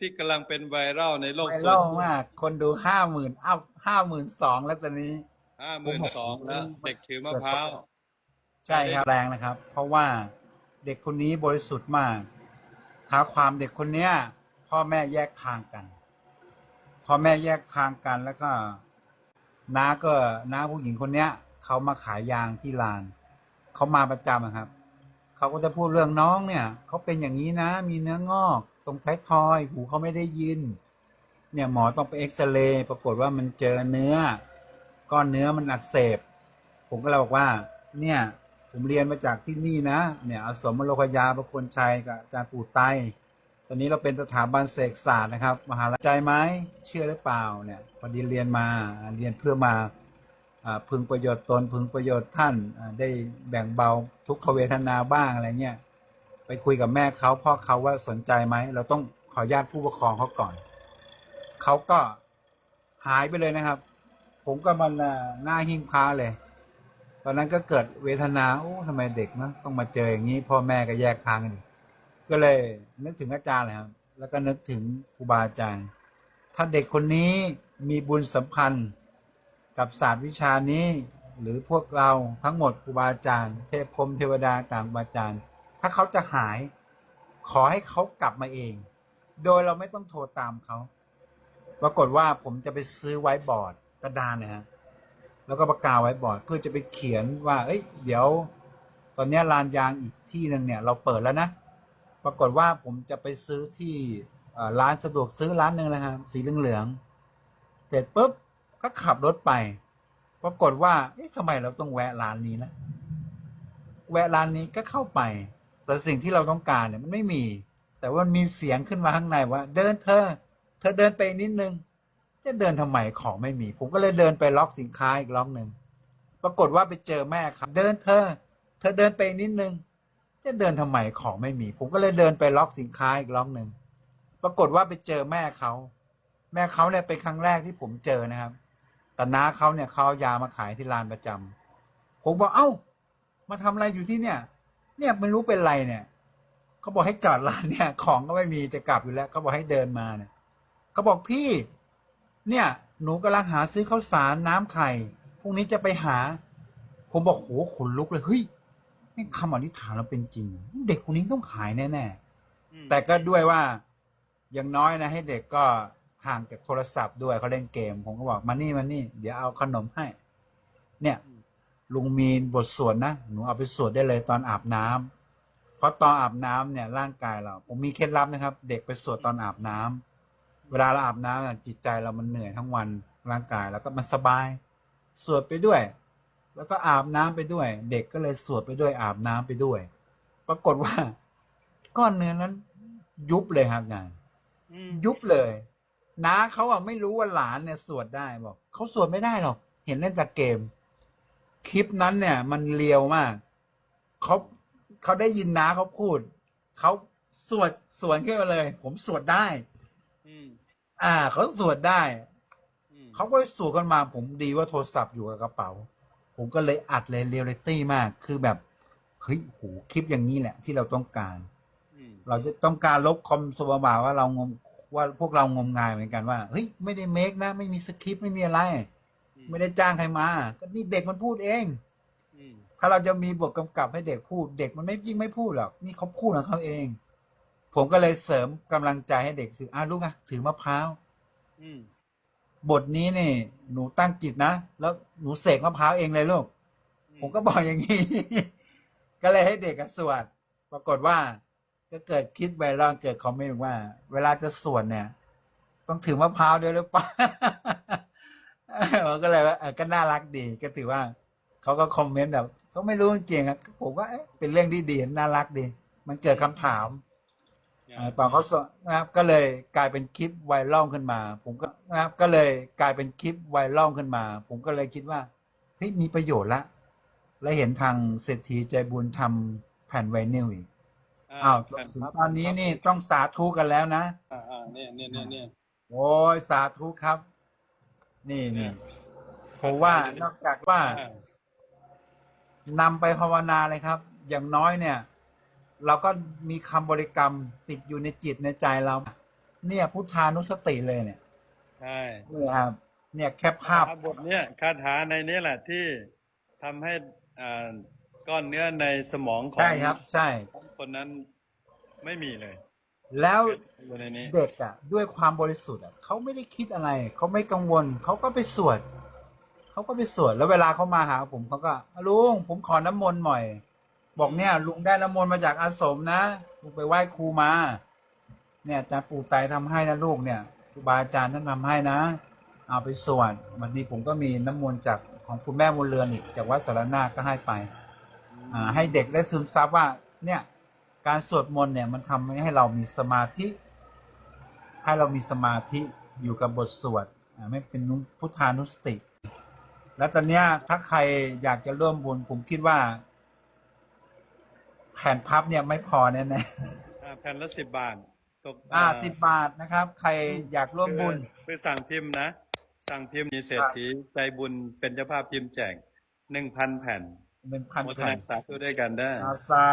ที่กำลังเป็นไวรัลในโลกไวโซรัลเชียลมาก คนดูห้าหมื่นอัพห้าหมื่นสองแล้วตอนนี้ ห้าหมื่นสองแล้วเด็กถือมะพร้าว ใช่ครับแรงนะครับ เพราะว่าเด็กคนนี้บริสุทธิ์มากท้าความเด็กคนเนี้ย พ่อแม่แยกทางกันพ่อแม่แยกทางกันแล้วก็น้าก็น้าผู้หญิงคนเนี้ยเขามาขายยางที่ลานเขามาประจำอะครับเขาก็จะพูดเรื่องน้องเนี่ยเขาเป็นอย่างนี้นะ มีเนื้องอกต รงท้ายทอย หูเขาไม่ได้ยิน เนี่ยหมอต้องไปเอ็กซเรย์ปรากฏว่ามันเจอเนื้อ ก้อนเนื้อมันอักเสบ ผมก็เลยบอกว่า เนี่ย ผมเรียนมาจากที่นี่นะ เนี่ยอสมโลกยาประคนชัยกับอาจารย์ปู่ไตตอนนี้เราเป็นสถาบันเสกศาสตร์นะครับ มหาลัยใจไหมเชื่อหรือเปล่าเนี่ยพอดีเรียนมาเรียนเพื่อมาอพึงประโยชน์ตนพึงประโยชน์ท่านได้แบ่งเบาทุกขเวทนาบ้างอะไรเงี้ย ไปคุยกับแม่เขาพ่อเขาว่าสนใจไหม เราต้องขออนุญาตผู้ปกครองเขาก่อน เขาก็หายไปเลยนะครับ ผมก็มันอ่าหน้าหิ้งพาเลย ตอนนั้นก็เกิดเวทนาโอ้ทำไมเด็กนะต้องมาเจออย่างนี้ พ่อแม่ก็แยกทางกันก็เลยนึกถึงอาจารย์เลยครับ แล้วก็นึกถึงครูบาอาจารย์ ถ้าเด็กคนนี้มีบุญสัมพันธ์กับศาสตร์วิชานี้ หรือพวกเราทั้งหมดครูบาอาจารย์ เทพพรมเทวดาต่างบาอาจารย์ ถ้าเขาจะหาย ขอให้เขากลับมาเอง โดยเราไม่ต้องโทรตามเขาปรากฏว่าผมจะไปซื้อไว้บอร์ดกระดานนะฮะแล้วก็ประกาไว้บอร์ดเพื่อจะไปเขียนว่า เอ้ย เดี๋ยว ตอนนี้ลานยางอีกที่หนึ่งเนี่ย เราเปิดแล้วนะปรากฏว่าผมจะไปซื้อที่ร้านสะดวกซื้อร้านหนึ่งเลยครับสีเหลืองๆเสร็จปุ๊บก็ขับรถไป ปรากฏว่าเอ๊ะทำไมเราต้องแวะร้านนี้นะ แวะร้านนี้ก็เข้าไป แต่สิ่งที่เราต้องการเนี่ยมันไม่มี แต่ว่ามันมีเสียงขึ้นมาข้างในว่า เดินเธอ เธอเดินไปนิดนึง จะเดินทำไมของไม่มี ผมก็เลยเดินไปล็อกสินค้าอีกล็อกหนึ่งปรากฏว่าไปเจอแม่ครับ เดินเธอ เธอเดินไปนิดนึง จะเดินทำไมของไม่มี ผมก็เลยเดินไปล็อกสินค้าอีกล็อกหนึ่งปรากฏว่าไปเจอแม่เขาแม่เขาเนี่ยเป็นครั้งแรกที่ผมเจอนะครับ แต่น้าเขาเนี่ยเขายามาขายที่ร้านประจำผมบอกเอ้า มาทำอะไรอยู่ที่เนี่ย เนี่ยไม่รู้เป็นไรเนี่ยเขาบอกให้จอดร้านเนี่ย ของก็ไม่มีจะกลับอยู่แล้วเขาบอกให้เดินมาเนี่ยเขาบอกพี่ เนี่ย หนูกำลังหาซื้อข้าวสารน้ำไข่พรุ่งนี้จะไปหา ผมบอกโหขนลุกเลยเฮ้ยนี่คำอธิษฐานเราเป็นจริง เด็กคนนี้ต้องขายแน่ๆแต่ก็ด้วยว่าอย่างน้อยนะ ให้เด็กก็ห่างจากโทรศัพท์ด้วยเขาเล่นเกม ผมก็บอกมานี่มานี่ เดี๋ยวเอาขนมให้ เนี่ย ลุงมีบทสวดนะ หนูเอาไปสวดได้เลยตอนอาบน้ำเพราะตอนอาบน้ำเนี่ยร่างกายเรา ผมมีเคล็ดลับนะครับ เด็กไปสวดตอนอาบน้ำเวลาเราอาบน้ำอะจิตใจเรามันเหนื่อยทั้งวันร่างกายแล้วก็มันสบาย สวดไปด้วย แล้วก็อาบน้ำไปด้วย เด็กก็เลยสวดไปด้วยอาบน้ำไปด้วย ปรากฏว่า ก้อนเนื้อนั้น ยุบเลยครับนายยุบเลยน้าเขาอะไม่รู้ว่าหลานเนี่ยสวดได้บอกเขาสวดไม่ได้หรอก เห็นเล่นแต่เกม คลิปนั้นเนี่ย มันเลียวมากเขาเขาได้ยินน้าเขาพูดเขาสวดสวนขึ้นมาเลย ผมสวดได้อ่าเขาสวดได้เขาก็สวดกันมา ผมดีว่าโทรศัพท์อยู่กับกระเป๋า ผมก็เลยอัดเลยเรียลลิตี้มาก คือแบบเฮ้ยโหคลิปอย่างนี้แหละ ที่เราต้องการเราจะต้องการลบคอมสบาว่าเรางมว่าพวกเรางมงายเหมือนกันว่าเฮ้ยไม่ได้เมคนะ ไม่มีสคริปต์ไม่มีอะไร ไม่ได้จ้างใครมาก็นี่เด็กมันพูดเองถ้าเราจะมีบทกำกับให้เด็กพูด เด็กมันไม่ยิ่งไม่พูดหรอกนี่เขาพูดของเขาเอง ผมก็เลยเสริมกำลังใจให้เด็กคืออะลูกอะถือมะพร้าวบทนี้นี่ หนูตั้งจิตนะแล้วหนูเสกมะพร้าวเองเลยลูกผมก็บอกอย่างนี้ ก็เลยให้เด็กอะสวด ปรากฏว่า ก็เกิดคิดไวรัลเกิดคอมเมนต์ว่า เวลาจะสวดเนี่ย ต้องถือมะพร้าวด้วยหรือเปล่า เออก็เลยว่าเออก็น่ารักดีก็ถือว่าเขาก็คอมเมนต์แบบเขาไม่รู้จริงๆอะผมว่าเอ๊ะเป็นเรื่องที่ดีน่ารักดี มันเกิดคำถามเอ่อตอนเขาสอนนะครับก็เลยกลายเป็นคลิปไวรัลขึ้นมา ผมก็นะครับก็เลยกลายเป็นคลิปไวรัลขึ้นมา ผมก็เลยคิดว่าเฮ้ยมีประโยชน์ละ และเห็นทางเศรษฐีใจบุญทำแผ่นไวนิลอีกอ้าวถึงตอนนี้นี่ต้องสาธุกันแล้วนะ อ่าอ่าเนี่ยเนี่ยเนี่ยเนี่ยโอ้ยสาธุครับ นี่นี่ผมว่านอกจากว่าอ่านำไปภาวนาเลยครับ อย่างน้อยเนี่ย เราก็มีคำบริกรรมติดอยู่ในจิตในใจเรา เนี่ยพุทธานุสติเลยเนี่ยใช่เนี่ยครับ เนี่ยแค่ภาพคาถาบทเนี้ยคาถาในนี้แหละที่ทำให้อ่าก้อนเนื้อในสมองของใช่ครับ ใช่คนนั้นไม่มีเลย แล้วอยู่ในนี้เด็กอะด้วยความบริสุทธิ์อะเขาไม่ได้คิดอะไร เขาไม่กังวล เขาก็ไปสวดเขาก็ไปสวดแล้วเวลาเขามาหาผมเขาก็ลุงผมขอน้ำมนต์หน่อย บอกเนี่ย ลุงได้น้ำมนต์มาจากอาสมนะลุงไปไหว้ครูมา เนี่ยอาจารย์ปู่ไตรทำให้นะลูกเนี่ยครูบาอาจารย์ท่านทำให้นะ เอาไปสวดวันนี้ผมก็มีน้ำมนต์จากของคุณแม่บุญเรือนอีกจากวัดสารนาก็ให้ไป อ่า ให้เด็กได้ซึมซับว่า เนี่ย การสวดมนต์เนี่ยมันทำให้เรามีสมาธิ ให้เรามีสมาธิอยู่กับบทสวดอ่าไม่เป็นนุพุทธานุสติ แล้วตอนเนี้ยถ้าใครอยากจะร่วมบุญผมคิดว่า แผ่นพับเนี่ยไม่พอแน่อ่าแผ่นละสิบบาทตกๆอ่าสิบบาทนะครับ ใครอยากร่วมบุญคือคือสั่งพิมพ์นะ สั่งพิมพ์มีเศรษฐีใจบุญเป็นเจ้าภาพพิมพ์แจกหนึ่งพันแผ่นหนึ่งพันโมทแผ่นานสาธุด้วยกันได้อาซา